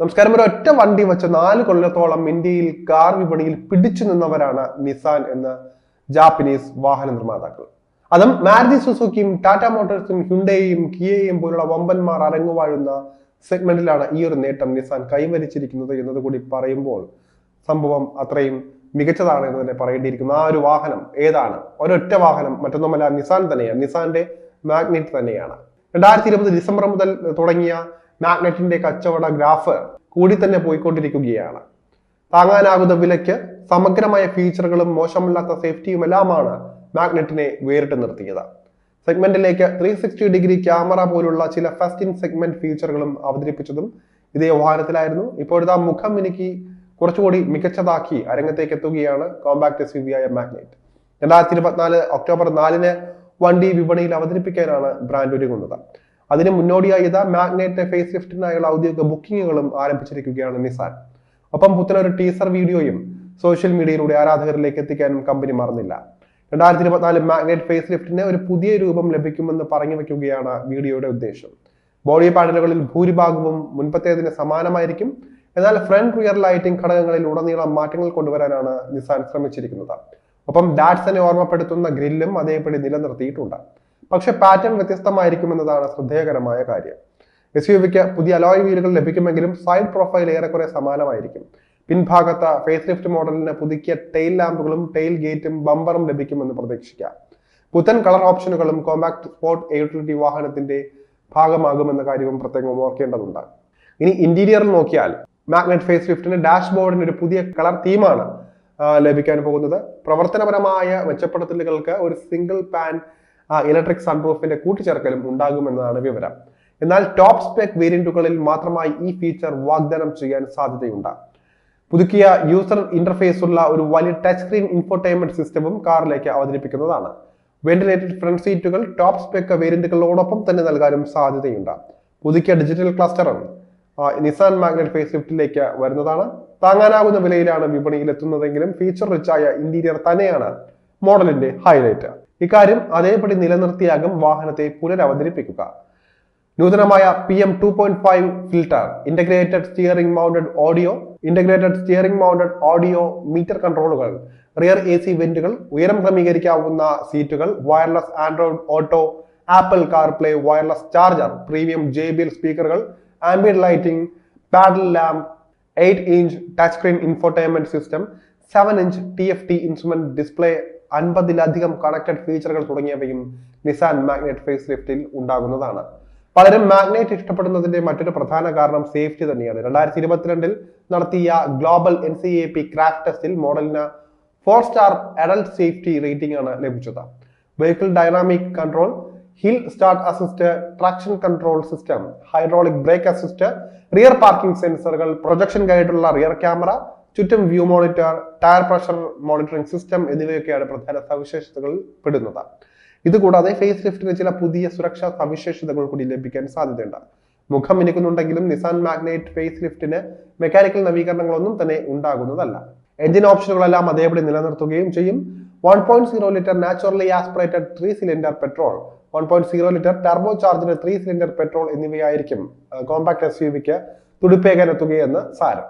നമസ്കാരം. ഒരു ഒറ്റ വണ്ടി വെച്ച് നാല് കൊല്ലത്തോളം ഇന്ത്യയിൽ കാർ വിപണിയിൽ പിടിച്ചു നിന്നവരാണ് നിസാൻ എന്ന ജാപ്പനീസ് വാഹന നിർമ്മാതാക്കൾ. അതും മാരുതി സുസുക്കിയും ടാറ്റ മോട്ടോഴ്സും ഹ്യുണ്ടയും കിയയും പോലുള്ള വമ്പന്മാർ അരങ്ങുവാഴുന്ന സെഗ്മെന്റിലാണ് ഈ ഒരു നേട്ടം നിസാൻ കൈവരിച്ചിരിക്കുന്നത് എന്നതുകൂടി പറയുമ്പോൾ സംഭവം അത്രയും മികച്ചതാണ് എന്ന് തന്നെ പറയേണ്ടിയിരിക്കുന്നു. ആ ഒരു വാഹനം ഏതാണ്? ഒരൊറ്റ വാഹനം മറ്റൊന്നുമല്ല നിസാൻ തന്നെയാണ്. നിസാന്റെ മാഗ്നറ്റ് തന്നെയാണ്. രണ്ടായിരത്തി ഇരുപത് ഡിസംബർ മുതൽ തുടങ്ങിയ മാഗ്നറ്റിന്റെ കച്ചവട ഗ്രാഫ് കൂടി തന്നെ പോയിക്കൊണ്ടിരിക്കുകയാണ്. താങ്ങാനാകുന്ന വിലയ്ക്ക് സമഗ്രമായ ഫീച്ചറുകളും മോശമില്ലാത്ത സേഫ്റ്റിയുമെല്ലാമാണ് മാഗ്നറ്റിനെ വേറിട്ട് നിർത്തിയത്. സെഗ്മെന്റിലേക്ക് ത്രീ സിക്സ്റ്റി ഡിഗ്രി ക്യാമറ പോലുള്ള ചില ഫസ്റ്റ് ഇൻ സെഗ്മെന്റ് ഫീച്ചറുകളും അവതരിപ്പിച്ചതും ഇതേ വാഹനത്തിലായിരുന്നു. ഇപ്പോഴത്തെ മുഖം എനിക്ക് കുറച്ചുകൂടി മികച്ചതാക്കി അരങ്ങത്തേക്ക് എത്തുകയാണ് കോമ്പാക്ട് എസ് വി ആയ മാഗ്നറ്റ്. രണ്ടായിരത്തി ഇരുപത്തിനാല് ഒക്ടോബർ നാലിന് വണ്ടി വിപണിയിൽ അവതരിപ്പിക്കാനാണ് ബ്രാൻഡ് ഒരുങ്ങുന്നത്. അതിന് മുന്നോടിയായി ഇതാ മാഗ്നറ്റ് ഫേസ് ലിഫ്റ്റിനായുള്ള ഔദ്യോഗിക ബുക്കിങ്ങുകളും ആരംഭിച്ചിരിക്കുകയാണ് നിസാൻ ഒപ്പം പുത്തനൊരു ടീസർ വീഡിയോയും സോഷ്യൽ മീഡിയയിലൂടെ ആരാധകരിലേക്ക് എത്തിക്കാനും കമ്പനി മറന്നില്ല. രണ്ടായിരത്തി ഇരുപത്തിനാല് മാഗ്നറ്റ് ഫേസ് ലിഫ്റ്റിന് ഒരു പുതിയ രൂപം ലഭിക്കുമെന്ന് പറഞ്ഞു വെക്കുകയാണ് വീഡിയോയുടെ ഉദ്ദേശം. ബോഡി പാനലുകളിൽ ഭൂരിഭാഗവും മുൻപത്തേതിന് സമാനമായിരിക്കും. എന്നാൽ ഫ്രണ്ട് റിയർ ലൈറ്റിംഗ് ഘടകങ്ങളിൽ ഉടനീളം മാറ്റങ്ങൾ കൊണ്ടുവരാനാണ് നിസാൻ ശ്രമിച്ചിരിക്കുന്നത്. ഒപ്പം ഡാറ്റ്സനെ ഓർമ്മപ്പെടുത്തുന്ന ഗ്രില്ലും അതേപടി നിലനിർത്തിയിട്ടുണ്ട്. പക്ഷെ പാറ്റേൺ വ്യത്യസ്തമായിരിക്കുമെന്നതാണ് ശ്രദ്ധേയകരമായ കാര്യം. എസ് യു വിക്ക് പുതിയ അലോയ് വീലുകൾ ലഭിക്കുമെങ്കിലും സൈഡ് പ്രൊഫൈൽ ഏറെക്കുറെ സമാനമായിരിക്കും. പിൻഭാഗത്ത് ഫേസ് ലിഫ്റ്റ് മോഡലിന് പുതുക്കിയ ടെയിൽ ലാമ്പുകളും ടെയിൽ ഗേറ്റും ബമ്പറും ലഭിക്കുമെന്ന് പ്രതീക്ഷിക്കാം. പുത്തൻ കളർ ഓപ്ഷനുകളും കോമ്പാക്ട് സ്പോർട്ട് യൂട്ടിലിറ്റി വാഹനത്തിന്റെ ഭാഗമാകുമെന്ന കാര്യവും പ്രത്യേകം ഓർക്കേണ്ടതുണ്ട്. ഇനി ഇന്റീരിയറിൽ നോക്കിയാൽ മാഗ്നറ്റ് ഫേസ് ലിഫ്റ്റിന് ഡാഷ്ബോർഡിന് ഒരു പുതിയ കളർ തീമാണ് ലഭിക്കാൻ പോകുന്നത്. പ്രവർത്തനപരമായ മെച്ചപ്പെടുത്തലുകൾക്ക് ഒരു സിംഗിൾ പാൻ ഇലക്ട്രിക് സൺറൂഫിന്റെ കൂട്ടിച്ചേർക്കലും ഉണ്ടാകുമെന്നതാണ് വിവരം. എന്നാൽ ടോപ്പ് സ്പെക് വേരിയന്റുകളിൽ മാത്രമായി ഈ ഫീച്ചർ വാഗ്ദാനം ചെയ്യാൻ സാധ്യതയുണ്ട്. പുതുക്കിയ യൂസർ ഇന്റർഫേസ് ഉള്ള ഒരു വലിയ ടച്ച് സ്ക്രീൻ ഇൻഫോർടൈൻമെന്റ് സിസ്റ്റവും കാറിലേക്ക് അവതരിപ്പിക്കുന്നതാണ്. വെന്റിലേറ്റഡ് ഫ്രണ്ട് സീറ്റുകൾ ടോപ്പ് സ്പെക് വേരിയന്റുകളോടൊപ്പം തന്നെ നൽകാനും സാധ്യതയുണ്ട്. പുതുക്കിയ ഡിജിറ്റൽ ക്ലസ്റ്ററും നിസാൻ മാഗ്നറ്റ് ഫേസ് ലിഫ്റ്റിലേക്ക് വരുന്നതാണ്. താങ്ങാനാകുന്ന വിലയിലാണ് വിപണിയിൽ എത്തുന്നതെങ്കിലും ഫീച്ചർ റിച്ചായ ഇന്റീരിയർ തന്നെയാണ് മോഡലിന്റെ ഹൈലൈറ്റ് ഇക്കാര്യം അതേപടി നിലനിർത്തിയാകും വാഹനത്തെ പുനരവതരിപ്പിക്കുക. നൂതനമായ P M two point five filter integrated steering mounted audio integrated steering mounted audio meter കൺട്രോളുകൾ rear A C വെന്റുകൾ ഉയരം ക്രമീകരിക്കാവുന്ന സീറ്റുകൾ wireless Android Auto Apple CarPlay wireless charger premium J B L സ്പീക്കറുകൾ ambient lighting puddle lamp eight inch touch screen infotainment system seven inch T F T instrument display അൻപതിലധികം connected ഫീച്ചറുകൾ തുടങ്ങിയവയും Nissan Magnite face ലിഫ്റ്റിൽ ഉണ്ടാകുന്നതാണ്. പലരും magnet ഇഷ്ടപ്പെടുന്നതിന്റെ മറ്റൊരു പ്രധാന കാരണം safety തന്നെയാണ്. രണ്ടായിരത്തി ഇരുപത്തിരണ്ടിൽ നടത്തിയ global N C A P crash ടെസ്റ്റിൽ മോഡലിന് four star adult safety rating ആണ് ലഭിച്ചത്. Vehicle dynamic control hill start assist traction control system hydraulic brake assist rear parking സെൻസറുകൾ പ്രൊജക്ഷൻ ഗൈഡുള്ള റിയർ ക്യാമറ ചുറ്റും view monitor tyre pressure monitoring system എന്നിവയൊക്കെയാണ് പ്രധാന സവിശേഷതകൾ പെടുന്നത്. ഇതുകൂടാതെ ഫേസ് ലിഫ്റ്റിന് ചില പുതിയ സുരക്ഷാ സവിശേഷതകൾ കൂടി ലഭിക്കാൻ സാധ്യതയുണ്ട്. മുഖം മിനുക്കുന്നുണ്ടെങ്കിലും നിസാൻ മാഗ്നൈറ്റ് ഫേസ് ലിഫ്റ്റിന് മെക്കാനിക്കൽ നവീകരണങ്ങളൊന്നും തന്നെ ഉണ്ടാകുന്നതല്ല. എഞ്ചിൻ ഓപ്ഷനുകളെല്ലാം അതേപടി നിലനിർത്തുകയും ചെയ്യും. One point zero litre naturally aspirated three cylinder petrol one point zero litre turbo ചാർജിന് three cylinder petrol എന്നിവയായിരിക്കും കോമ്പാക്ട് എസ് യു വിക്ക് തുടിപ്പേകാൻ എത്തുകയെന്ന് സാരം.